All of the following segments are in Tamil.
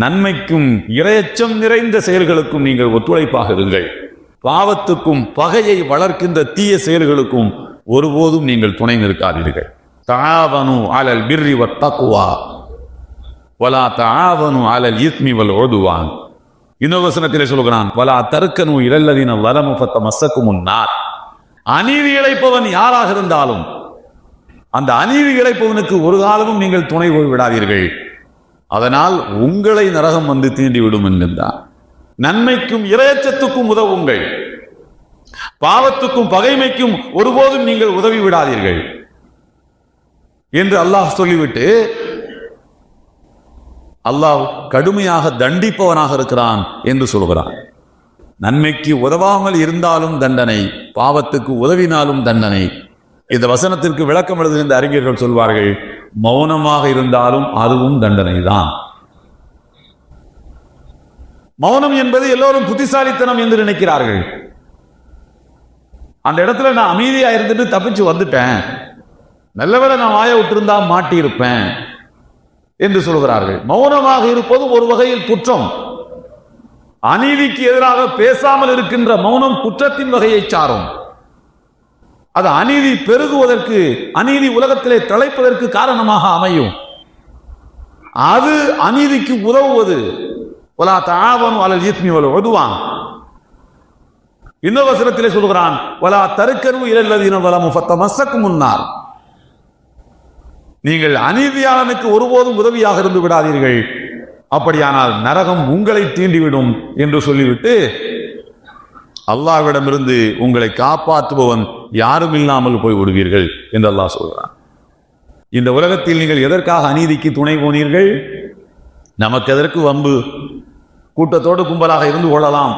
நன்மைக்கும் இரையச்சம் நிறைந்த செயல்களுக்கும் நீங்கள் ஒத்துழைப்பாக இருங்கள். பாவத்துக்கும் பகையை வளர்க்கின்ற தீய செயல்களுக்கும் ஒருபோதும் நீங்கள் துணை நிற்காதீர்கள். தாவனு அலல் பிர்ரி தக்குவா வலா தாவனு அலல் இத்மி வல் ஓதுவான் இன்னொரு வசனத்திலே சொல்கிறான் வலா தருக்கனு இழல்லதின வலமு பத்த மசக்கு முன்னார் அநீதி இழைப்பவன் யாராக இருந்தாலும் அந்த அநீதி இழைப்பவனுக்கு ஒரு காலமும் நீங்கள் துணை போய் விடாதீர்கள். அதனால் உங்களை நரகம் வந்து தீண்டி என்கின்றான் நன்மைக்கும் இரையச்சத்துக்கும் உதவுங்கள். பாவத்துக்கும் பகைமைக்கும் ஒருபோதும் நீங்கள் உதவி விடாதீர்கள் என்று அல்லாஹ் சொல்லிவிட்டு அல்லாஹ் கடுமையாக தண்டிப்பவனாக இருக்கிறான் என்று சொல்கிறான். நன்மைக்கு உதவாமல் இருந்தாலும் தண்டனை பாவத்துக்கு உதவினாலும் தண்டனை. இந்த வசனத்திற்கு விளக்கம் எழுதுகின்ற அறிஞர்கள் சொல்வார்கள் மௌனமாக இருந்தாலும் அதுவும் தண்டனை தான் மௌனம் என்பது எல்லோரும் புத்திசாலித்தனம் என்று நினைக்கிறார்கள். அந்த இடத்துல நான் அமைதியா இருந்துட்டு தப்பிச்சு வந்துட்டேன். நல்லவேளை நான் வாய விட்டிருந்தா மாட்டியிருப்பேன் என்று சொல்கிறார்கள். மௌனமாக இருப்பது ஒரு வகையில் குற்றம். அநீதிக்கு எதிராக பேசாமல் இருக்கின்ற மௌனம் குற்றத்தின் வகையை சாரும். அது அநீதி பெருகுவதற்கு அநீதி உலகத்திலே தலைப்பதற்கு காரணமாக அமையும். அது அநீதிக்கு உதவுவது. ஒலா தாவன் அலல் ஈத்மி ஒதுவான் இன்னொரு வசனத்திலே சொல்கிறான் வலா தருக்கரு இரல்லதீன வல முஃபத்த முன்னார் நீங்கள் அநீதியாளனுக்கு ஒருபோதும் உதவியாக இருந்து விடாதீர்கள். அப்படியானால் நரகம் உங்களை தீண்டிவிடும் என்று சொல்லிவிட்டு அல்லாஹ்விடமிருந்து உங்களை காப்பாற்றுபவன் யாரும் இல்லாமல் போய் விடுவீர்கள் என்று அல்லாஹ் சொல்கிறான் இந்த உலகத்தில் நீங்கள் எதற்காக அநீதிக்கு துணை போனீர்கள்? நமக்கு எதற்கு வம்பு? கூட்டத்தோடு கும்பலாக இருந்து கொள்ளலாம்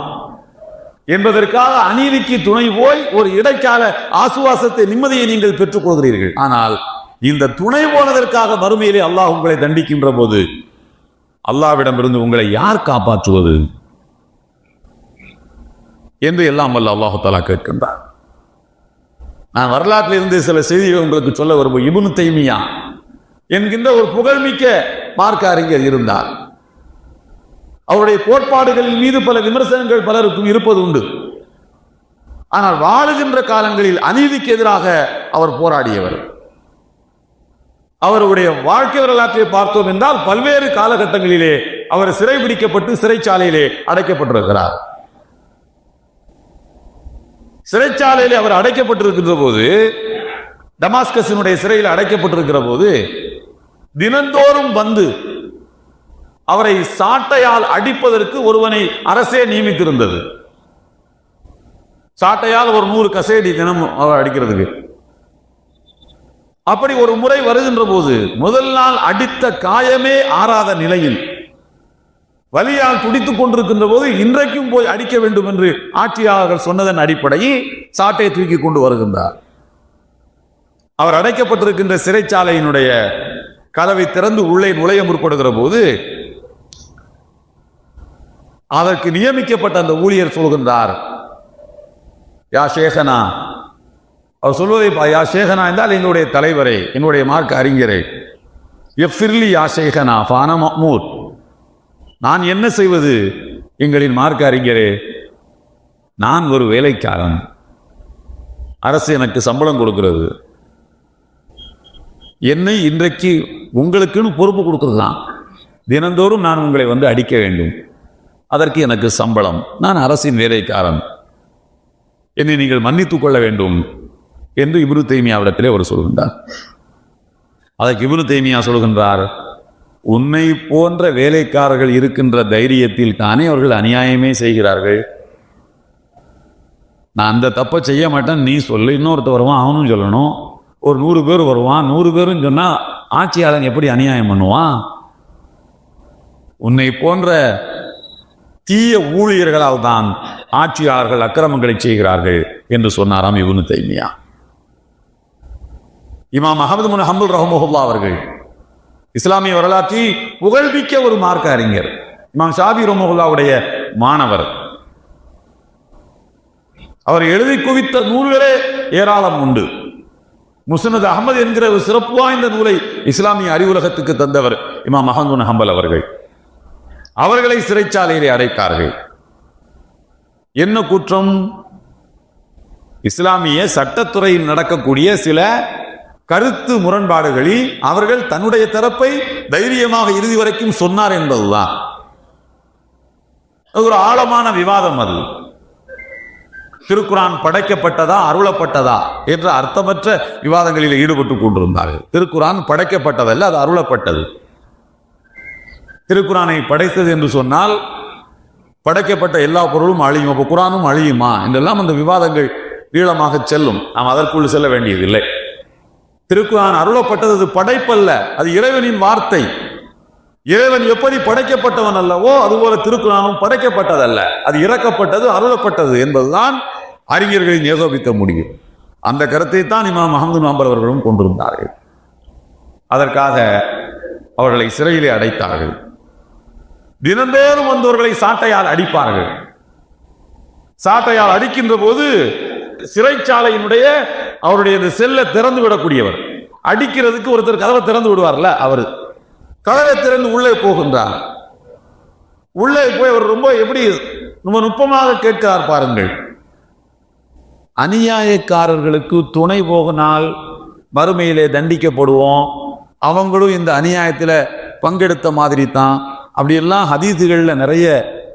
என்பதற்காக அநீதிக்கு துணை போய் ஒரு இடைக்கால ஆசுவாசத்தை நிம்மதியை நீங்கள் பெற்றுக் கொள்கிறீர்கள். ஆனால் இந்த துணை போனதற்காக மறுமையிலே அல்லாஹ் உங்களை தண்டிக்கின்ற போது அல்லாவிடமிருந்து உங்களை யார் காப்பாற்றுவது? என்று எல்லாம் அல்ல அல்லாஹு தாலா கேட்கின்றார். நான் வரலாற்றில் இருந்து சில செய்திகள் உங்களுக்கு சொல்ல விரும்பும் இபுனு தைமியா என்கின்ற ஒரு புகழ்மிக்க மார்க்க அறிஞர் இருந்தார். அவருடைய கோட்பாடுகளின் மீது பல விமர்சனங்கள் பலருக்கும் இருப்பது உண்டு. ஆனால் வாழுகின்ற காலங்களில் அநீதிக்கு எதிராக அவர் போராடியவர். அவருடைய வாழ்க்கை வரலாற்றை பார்த்தோம் என்றால் பல்வேறு காலகட்டங்களிலே அவர் சிறைபிடிக்கப்பட்டு சிறைச்சாலையிலே அடைக்கப்பட்டிருக்கிறார். சிறைச்சாலையில் அவர் அடைக்கப்பட்டிருக்கின்ற போது டமாஸ்கஸினுடைய சிறையில் அடைக்கப்பட்டிருக்கிற போது தினந்தோறும் வந்து அவரை சாட்டையால் அடிப்பதற்கு ஒருவனை அரசே நியமித்திருந்தது. சாட்டையால் ஒரு நூறு கசேடி தினம் அவர் அடிக்கிறதுக்கு. அப்படி ஒரு முறை வருகின்ற போது முதல் நாள் அடித்த காயமே ஆறாத நிலையில் வலியால் துடித்துக் கொண்டிருக்கின்ற போது இன்றைக்கும் போய் அடிக்க வேண்டும் என்று ஆட்சியாளர்கள் சொன்னதன் அடிப்படையில் சாட்டை தூக்கி கொண்டு வருகின்றார். அவர் அடைக்கப்பட்டிருக்கின்ற சிறைச்சாலையினுடைய கதவை திறந்து உள்ளே நுழைய முற்படுகிற போது அதற்கு நியமிக்கப்பட்ட அந்த ஊழியர் சொல்கின்றார் யா ஷேகனா அவர் சொல்வதை யா ஷேகனா என்றால் என்னுடைய தலைவரே என்னுடைய மார்க்க அறிஞரே. எஃபிர்லி யா ஷேகனா ஃபான மஹ்மூத். நான் என்ன செய்வது? எங்களின் மார்க்க அறிஞரே நான் ஒரு வேலைக்காரன். அரசு எனக்கு சம்பளம் கொடுக்கிறது. என்னை இன்றைக்கு உங்களுக்குன்னு பொறுப்பு கொடுக்குறது தான் தினந்தோறும் நான் உங்களை வந்து அடிக்க வேண்டும். அதற்கு எனக்கு சம்பளம். நான் அரசின் வேலைக்காரன். என்னை நீங்கள் மன்னித்துக் கொள்ள வேண்டும் என்று இபுரு தைமியாவிடத்திலே அவர் சொல்கின்றார். அதற்கு இபுரு தைமியா சொல்கின்றார் உன்னை போன்ற வேலைக்காரர்கள் இருக்கின்ற தைரியத்தில் தானே அவர்கள் அநியாயமே செய்கிறார்கள். நான் அந்த தப்பை செய்ய மாட்டேன் நீ சொல்லு. இன்னொருத்த வருவான் அவனும் சொல்லணும். ஒரு நூறு பேர் வருவான். நூறு பேரும் சொன்னால் ஆட்சியாளன் எப்படி அநியாயம் பண்ணுவான்? உன்னை போன்ற தீய ஊழியர்களால் தான் ஆட்சியாளர்கள் அக்கிரமங்களை செய்கிறார்கள் என்று சொன்னாராம் இவனு தைமியா. இமாம் அகமது முன் ஹம்புல் ரஹமுல்லா அவர்கள் இஸ்லாமிய வரலாற்றை புகழ்மிக்க ஒரு மார்க்க அறிஞர் இமாம் ஷாபி ரஹமுல்லாவுடைய மாணவர். அவர் எழுதி குவித்த நூல்களே ஏராளம் உண்டு. முசனது அகமது என்கிற ஒரு சிறப்பு வாய்ந்த நூலை இஸ்லாமிய அறிவுலகத்துக்கு தந்தவர் இமாம் அஹமது ஹம்பல் அவர்கள். அவர்களை சிறைச்சாலையிலே அடைத்தார்கள். என்ன குற்றம்? இஸ்லாமிய சட்டத்துறையில் நடக்கக்கூடிய சில கருத்து முரண்பாடுகளில் அவர்கள் தன்னுடைய தரப்பை தைரியமாக இறுதி வரைக்கும் சொன்னார் என்பதுதான். அது ஒரு ஆழமான விவாதம் அது. திருக்குரான் படைக்கப்பட்டதா அருளப்பட்டதா என்ற அர்த்தமற்ற விவாதங்களில் ஈடுபட்டு கொண்டிருந்தார்கள். திருக்குரான் படைக்கப்பட்டதல்ல அது அருளப்பட்டது. திருக்குரானை படைத்தது என்று சொன்னால் படைக்கப்பட்ட எல்லா பொருளும் அழியும். அப்போ குரானும் அழியுமா? என்றெல்லாம் அந்த விவாதங்கள் நீளமாக செல்லும். நாம் அதற்குள் செல்ல வேண்டியதில்லை. திருக்குறான் அருளப்பட்டது அது படைப்பல்ல அது இறைவனின் வார்த்தை. இறைவன் எப்படி படைக்கப்பட்டவன் அல்லவோ அதுபோல திருக்குறானும் படைக்கப்பட்டதல்ல. அது இறக்கப்பட்டது அருளப்பட்டது என்பதுதான் அறிஞர்களின் ஏகோபிக்க முடியும் அந்த கருத்தை தான் இமாம் அஹமது நாம்பர் அவர்களும் கொண்டிருந்தார்கள். அதற்காக அவர்களை சிறையிலே அடைத்தார்கள். தினந்தோறும் வந்தவர்களை சாட்டையால் அடிப்பார்கள். சாட்டையால் அடிக்கின்ற போது சிறைச்சாலையினுடைய அவருடைய இந்த செல்லை திறந்து விடக்கூடியவர். அடிக்கிறதுக்கு ஒருத்தர் கதவை திறந்து விடுவார்ல அவர். கதவை திறந்து உள்ளே போகின்றார். உள்ளே போய் அவர் ரொம்ப எப்படி ரொம்ப நுட்பமாக கேட்கிறார் பாருங்கள். அநியாயக்காரர்களுக்கு துணை போகினால் மறுமையிலே தண்டிக்கப்படுவோம். அவங்களும் இந்த அநியாயத்தில் பங்கெடுத்த மாதிரி தான் அப்படியெல்லாம் ஹதீஸுகளில் நிறைய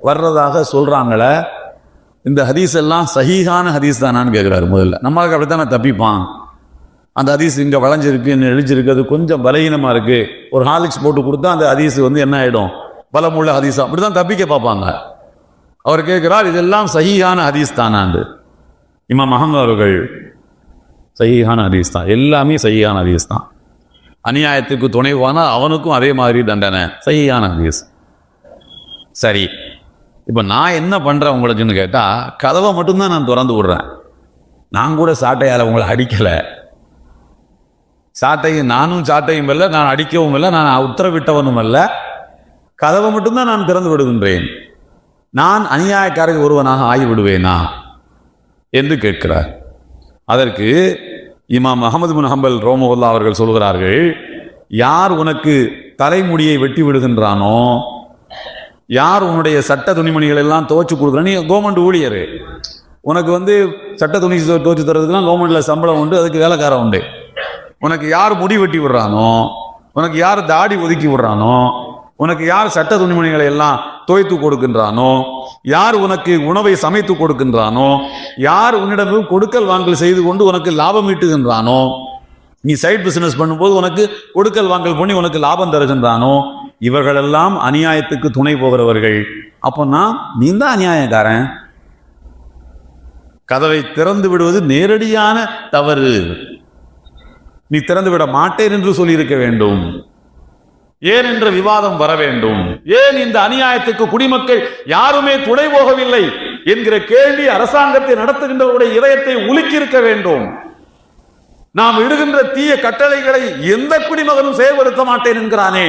வர்றதாக சொல்கிறாங்களே இந்த ஹதீஸ் எல்லாம் சஹீஹான ஹதீஸ் தானான்னு கேட்குறாரு முதல்ல. நம்மளுக்கு அப்படி தானே தப்பிப்பான்? அந்த ஹதீஸ் இங்கே வளைஞ்சிருக்கு இன்னும் எழுச்சிருக்கு அது கொஞ்சம் பலகீனமாக இருக்குது ஒரு ஹாலிக்ஸ் போட்டு கொடுத்தா அந்த ஹதீஸ் வந்து என்ன ஆகிடும் பலமுள்ள ஹதீஸா. அப்படி தான் தப்பிக்க பார்ப்பாங்க. அவர் கேட்குறார் இதெல்லாம் சஹீஹான ஹதீஸ் தானாண்டு இமாம் அஹமது அவர்கள் சஹீஹான ஹதீஸ் தான். எல்லாமே சஹீஹான ஹதீஸ் தான். அநியாயத்துக்கு துணைவானால் அவனுக்கும் அதே மாதிரி தண்டனை. சஹீஹான ஹதீஸ். சரி. இப்போ நான் என்ன பண்ணுறேன் உங்களுக்குன்னு கேட்டால் கதவை மட்டும்தான் நான் திறந்து விடுறேன். நான் கூட சாட்டையால் உங்களை அடிக்கலை. சாட்டையும் நானும் சாட்டையும் இல்லை நான் அடிக்கவும் இல்லை நான் உத்தரவிட்டவனும் அல்ல. கதவை மட்டும்தான் நான் திறந்து விடுகின்றேன். நான் அநியாயக்காரர் ஒருவனாக ஆகிவிடுவேனா? என்று கேட்கிறார். அதற்கு இமாம் அகமது பின் ஹம்பல் அவர்கள் சொல்கிறார்கள் யார் உனக்கு தலைமுடியை வெட்டி விடுகின்றானோ யார் உன்னுடைய சட்ட துணிமணிகள் எல்லாம் துவைச்சு கொடுக்குற? நீ கவர்மெண்ட் ஊழியர். உனக்கு வந்து சட்ட துணி துவச்சி தரதுக்குலாம் கவர்மெண்ட்ல சம்பளம் உண்டு அதுக்கு வேலைக்காரன் உண்டு. உனக்கு யார் முடி வெட்டி விடுறானோ உனக்கு யார் தாடி ஒதுக்கி விடுறானோ உனக்கு யார் சட்ட துணிமணிகளை எல்லாம் துவைத்து கொடுக்கின்றானோ யார் உனக்கு உணவை சமைத்து கொடுக்கின்றானோ யார் உன்னிடம் கொடுக்கல் வாங்கல் செய்து கொண்டு உனக்கு லாபம் ஈட்டுகின்றானோ நீ சைட் பிசினஸ் பண்ணும்போது உனக்கு கொடுக்கல் வாங்கல் பண்ணி உனக்கு லாபம் தருகின்றானோ இவர்களெல்லாம் அநியாயத்துக்கு துணை போகிறவர்கள். அப்போனா நீ தான் அநியாயக்காரன். கதவை திறந்து விடுவது நேரடியான தவறு. நீ திறந்து விட மாட்டேன் என்று சொல்லியிருக்க வேண்டும். ஏன் என்ற விவாதம் வர வேண்டும். ஏன் இந்த அநியாயத்துக்கு குடிமக்கள் யாருமே துணை போகவில்லை என்கிற கேள்வி அரசாங்கத்தை நடத்துகின்றவருடைய இதயத்தை உலுக்கியிருக்க வேண்டும். நாம் இடுகின்ற தீய கட்டளைகளை எந்த குடிமகனும் செயல்படுத்த மாட்டேன் என்கிறானே.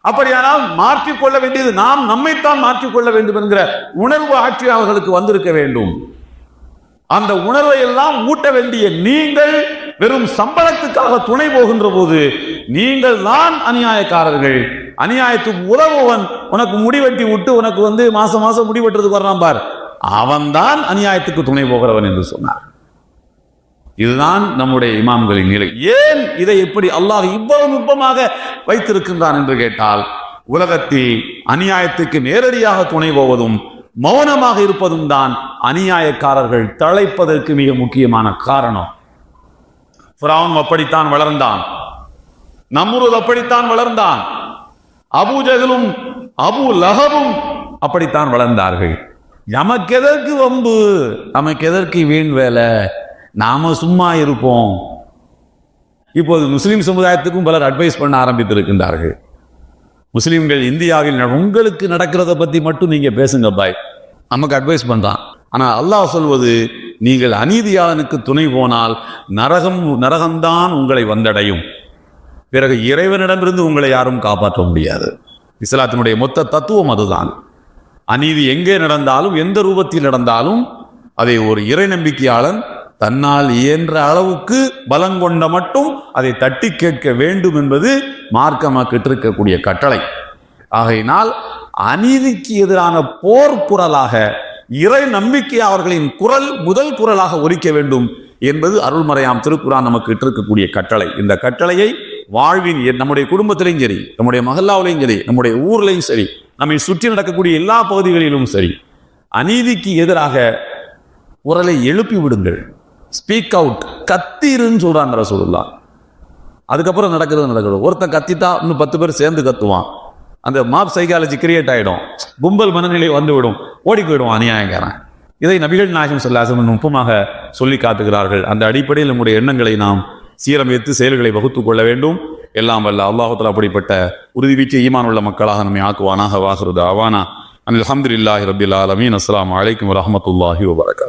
அப்படியானால் மாற்றிக் கொள்ள வேண்டியது நாம் நம்மைத்தான் மாற்றிக் கொள்ள வேண்டும் என்கிற உணர்வு ஆட்சி அவர்களுக்கு வந்திருக்க வேண்டும். அந்த உணர்வை எல்லாம் ஊட்ட வேண்டிய நீங்கள் வெறும் சம்பளத்துக்காக துணை போகின்ற போது நீங்கள் தான் அநியாயக்காரர்கள். அநியாயத்துக்கு உதவுவன் உனக்கு முடிவெட்டி விட்டு உனக்கு வந்து மாசம் மாசம் முடிவெட்டுறதுக்கு வர்றான் பார். அவன்தான் அநியாயத்துக்கு துணை போகிறவன் என்று சொன்னார். இதுதான் நம்முடைய இமாம்களின் நிலை. ஏன் இதை எப்படி அல்லாஹ் இவ்வளவு நுட்பமாக வைத்திருக்கின்றான் என்று கேட்டால் உலகத்தில் அநியாயத்துக்கு நேரடியாக துணை போவதும் மௌனமாக இருப்பதும் தான் அநியாயக்காரர்கள் தழைப்பதற்கு மிக முக்கியமான காரணம். ஃபிரௌன் அப்படித்தான் வளர்ந்தான். நம்ருத் அப்படித்தான் வளர்ந்தான். அபூஜகலும் அபு லஹபும் அப்படித்தான் வளர்ந்தார்கள். நமக்கு எதற்கு வம்பு? நமக்கு எதற்கு வீண் வேலை? நாம சும்மா இருப்போம். இப்போது முஸ்லீம் சமுதாயத்துக்கும் பலர் அட்வைஸ் பண்ண ஆரம்பித்திருக்கின்றார்கள். முஸ்லீம்கள் இந்தியாவில் நட- உங்களுக்கு நடக்கிறத பற்றி மட்டும் நீங்கள் பேசுங்க பாய். நமக்கு அட்வைஸ் பண்ணுறான் ஆனால் அல்லாஹ் சொல்வது நீங்கள் அநீதியாளனுக்கு துணை போனால் நரகம் நரகம்தான் உங்களை வந்தடையும். பிறகு இறைவனிடமிருந்து உங்களை யாரும் காப்பாற்ற முடியாது. இஸ்லாத்தினுடைய மொத்த தத்துவம் அதுதான். அநீதி எங்கே நடந்தாலும் எந்த ரூபத்தில் நடந்தாலும் அதை ஒரு இறை நம்பிக்கையாளன் தன்னால் இயன்ற அளவுக்கு பலங்கொண்ட மட்டும் அதை தட்டி கேட்க வேண்டும் என்பது மார்க்கமாக்கிட்டு இருக்கக்கூடிய கட்டளை. ஆகையினால் அநீதிக்கு எதிரான போர் குரலாக இறை நம்பிக்கை அவர்களின் குரல் முதல் குரலாக ஒலிக்க வேண்டும் என்பது அருள்மறையாம் திருக்குறான் நமக்கு இருக்கக்கூடிய கட்டளை. இந்த கட்டளையை வாழ்வின் நம்முடைய குடும்பத்திலையும் சரி நம்முடைய மகல்லாவிலையும் சரி நம்முடைய ஊர்லையும் சரி நம்மை சுற்றி நடக்கக்கூடிய எல்லா பகுதிகளிலும் சரி அநீதிக்கு எதிராக குரலை எழுப்பி விடுங்கள். ஸ்பீக் அவுட் கத்திருன்னு சொல்கிறாங்க ரசூலுல்லா அதுக்கப்புறம் நடக்கிறது நடக்கிறது. ஒருத்தன் கத்தித்தா இன்னும் பத்து பேர் சேர்ந்து கத்துவான். அந்த மாப் சைக்காலஜி கிரியேட் ஆகிடும் கும்பல் மனநிலை வந்து விடும் ஓடி போயிடும் அநியாயங்கிறேன் இதை நபிகள் நாயகம் சொல்லாசம் நுட்பமாக சொல்லி காட்டுகிறார்கள். அந்த அடிப்படையில் நம்முடைய எண்ணங்களை நாம் சீரமைத்து செயல்களை வகுத்து கொள்ள வேண்டும். எல்லாம் வல்ல அல்லாஹத்தில் அப்படிப்பட்ட உறுதிவீச்சு ஈமான் உள்ள மக்களாக நம்மை ஆக்குவானாக வாசுறது அவானா அனில் அஹமதுல்லாஹி ரபில் ஆலமீன். அஸ்லாம் அலைக்கும் வரமத்துல்லாஹி வபரகாத்.